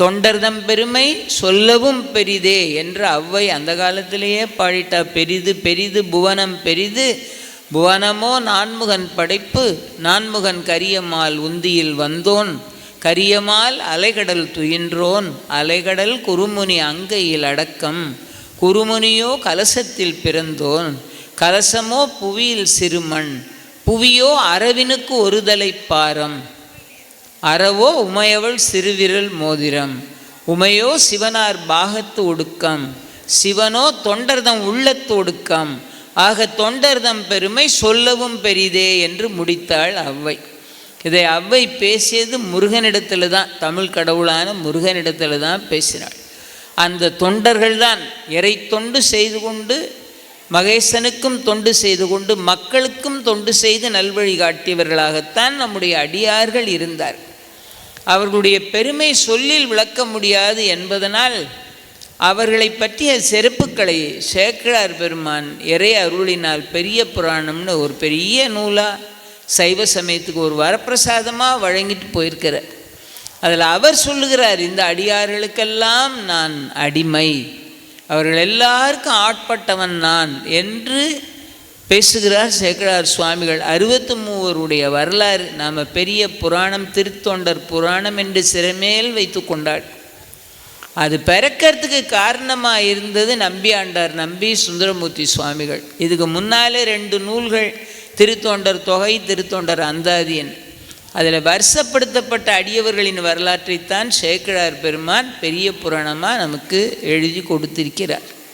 தொண்டர்தம் பெருமை சொல்லவும் பெரிதே என்று அவ்வை அந்த காலத்திலேயே பாடிட்டா. பெரிது பெரிது புவனம் பெரிது. புவனமோ நான்முகன் படைப்பு நான்முகன் கரியமால் உந்தியில் வந்தோன். கரியமால் அலைகடல் துயின்றோன். அலைகடல் குருமுனி அங்கையில் அடக்கம். குருமுனியோ கலசத்தில் பிறந்தோன். கலசமோ புவியில் சிறுமண் புவியோ அரவினுக்கு ஒருதலை பாரம். அறவோ உமையவள் சிறுவிரல் மோதிரம். உமையோ சிவனார் பாகத்து ஒடுக்கம். சிவனோ தொண்டர்தம் உள்ளத்து ஒடுக்கம். ஆக தொண்டர்தம் பெருமை சொல்லவும் பெரிதே என்று முடித்தாள் அவ்வை. இதை அவ்வை பேசியது முருகனிடத்தில் தான் தமிழ் கடவுளான முருகனிடத்தில் தான் பேசினாள். அந்த தொண்டர்கள் தான் இறை தொண்டு செய்து கொண்டு மகேசனுக்கும் தொண்டு செய்து கொண்டு மக்களுக்கும் தொண்டு செய்து நல்வழி காட்டியவர்களாகத்தான் நம்முடைய அடியார்கள் இருந்தார். அவர்களுடைய பெருமை சொல்லில் விளக்க முடியாது என்பதனால் அவர்களை பற்றிய செருப்புக்களை சேக்கிழார் பெருமான் இறை அருளினால் பெரிய புராணம்னு ஒரு பெரிய நூலாக சைவ சமயத்துக்கு ஒரு வரப்பிரசாதமாக வழங்கிட்டு போயிருக்கிறார். அதில் அவர் சொல்லுகிறார் இந்த அடியார்களுக்கெல்லாம் நான் அடிமை. அவர்கள் எல்லாருக்கும் ஆட்பட்டவன் நான் என்று பேசுகிறார் சேக்கடார் சுவாமிகள் அறுபத்து மூவருடைய வரலாறு நாம் பெரிய புராணம் திருத்தொண்டர் புராணம் என்று சிறமேல் வைத்து கொண்டாள். அது பிறக்கிறதுக்கு காரணமாக இருந்தது நம்பி ஆண்டார் நம்பி சுந்தரமூர்த்தி சுவாமிகள். இதுக்கு முன்னாலே ரெண்டு நூல்கள் திருத்தொண்டர் தொகை திருத்தொண்டர் அந்தாதியன் அதில் வருஷப்படுத்தப்பட்ட அடியவர்களின் வரலாற்றைத்தான் சேக்கிழார் பெருமான் பெரிய புராணமாக நமக்கு எழுதி கொடுத்திருக்கிறார்.